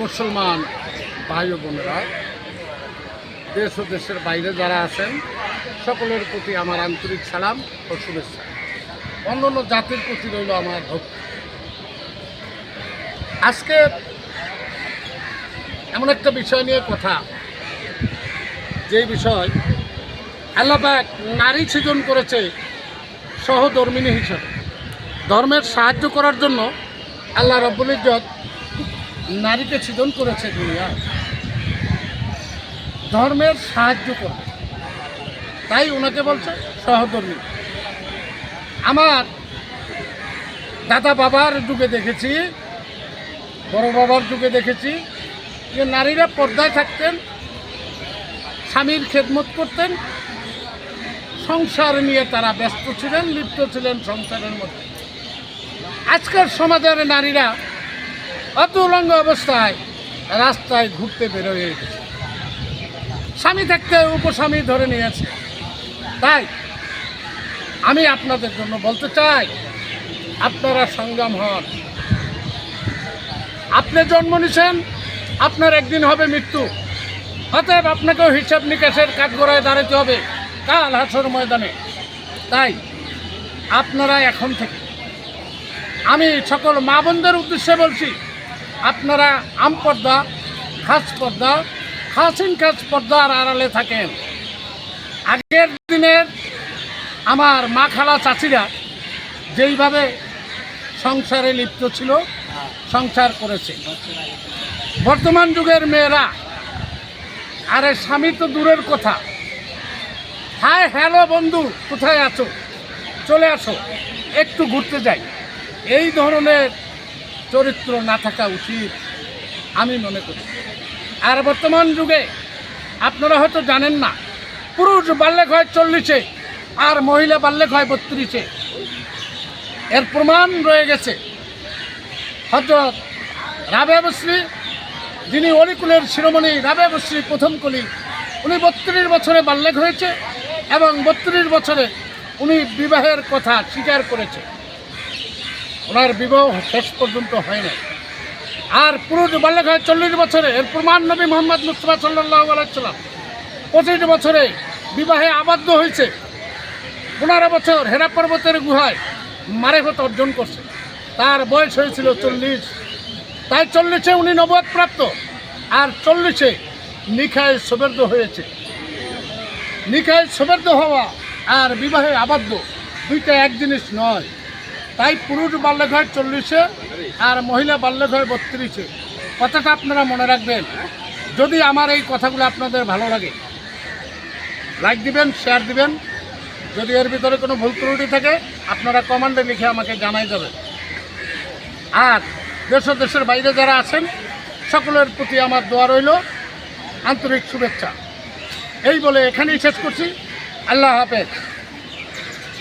মুসলমান ভাই বোনেরা, দেশ ও দেশের বাইরে যারা আছেন, সকলের প্রতি আমার আন্তরিক সালাম ও শুভেচ্ছা। অন্য অন্য জাতির প্রতি রইল আমার ভক্তি। আজকে এমন একটা বিষয় নিয়ে কথা যে বিষয় আল্লাপাক নারী সৃজন করেছে সহধর্মিনী হিসাবে। ধর্মের সাহায্য করার জন্য আল্লাহ রব্বুল ইজ্জত নারীকে সৃজন করেছে দুনিয়া। ধর্মের সাহায্য করবে। তাই ওনাকে বলছে সহধর্মী। আমার দাদা বাবার যুগে দেখেছি, বড় বাবার যুগে দেখেছি, যে নারীরা পর্দায় থাকতেন, স্বামীর খেদমত করতেন, সংসার নিয়ে তারা ব্যস্ত ছিলেন, লিপ্ত ছিলেন সংসারের মধ্যে। আজকের সমাজের নারীরা অত উলঙ্গ অবস্থায় রাস্তায় ঘুরতে বেরোয় স্বামী থাকতে উপস্বামী ধরে নিয়েছে। তাই আমি আপনাদের জন্য বলতে চাই, আপনারা সংগ্রাম হন। আপনি জন্ম নিছেন, আপনার একদিন হবে মৃত্যু। অতএব আপনাকেও হিসাব নিকাশের কাঠগড়ায় দাঁড়াতে হবে, কাল হাসর ময়দানে। তাই আপনারা এখন থেকে আমি সকল মা বোনদের উদ্দেশ্যে বলছি আপনারা আম পর্দা, খাস পর্দা, খাসিন খাস পর্দার আড়ালে থাকেন। আগের দিনের আমার মা খালা চাচিরা যেইভাবে সংসারে লিপ্ত ছিল, সংসার করেছে। বর্তমান যুগের মেয়েরা, আরে স্বামী তো দূরের কথা। হাই হ্যালো বন্ধু, কোথায় আছো? চলে আসো, একটু ঘুরতে যাই। এই ধরনের চরিত্র না থাকা উচিত, আমি মনে করি। আর বর্তমান যুগে আপনারা হয়তো জানেন না, পুরুষ বাল্যক হয় চল্লিশে, আর মহিলা বাল্যক হয় বত্রিশে। এর প্রমাণ রয়ে গেছে। হজরত রাবে বশ্রী যিনি অলিকুলের শিরোমণি রাবে বশ্রী প্রথম কলি, উনি বত্রিশ বছরে বাল্যক হয়েছে এবং বত্রিশ বছরে উনি বিবাহের কথা স্বীকার করেছে। ওনার বিবাহ শেষ পর্যন্ত হয় না আর পুরুষ বাল্যক হয় চল্লিশ বছরে এর প্রমাণ নবী মোহাম্মদ মুস্তফা সাল্লাহ আলাইসাল্লাম পঁচিশ বছরে বিবাহে আবদ্ধ হয়েছে। পনেরো বছর হেরা পর্বতের গুহায় মারেফত অর্জন করছে। তার বয়স হয়েছিল চল্লিশ। তাই চল্লিশে উনি নবদ প্রাপ্ত, আর চল্লিশে নিখায় সবের্দ হয়েছে। নিখায় সবের্দ হওয়া আর বিবাহে আবদ্ধ দুইটা এক জিনিস নয়। তাই পুরুষ বাল্যক হয় চল্লিশে আর মহিলা বাল্যক হয় বত্রিশে। কথাটা আপনারা মনে রাখবেন। যদি আমার এই কথাগুলো আপনাদের ভালো লাগে লাইক দিবেন শেয়ার দিবেন। যদি এর ভিতরে কোনো ভুল ত্রুটি থাকে, আপনারা কমান্ডে লিখে আমাকে জানাই যাবেন। আর দেশ দেশের বাইরে যারা আছেন, সকলের প্রতি আমার দোয়া রইল। আন্তরিক শুভেচ্ছা। এই বলে এখানেই শেষ করছি। আল্লাহ হাফেজ।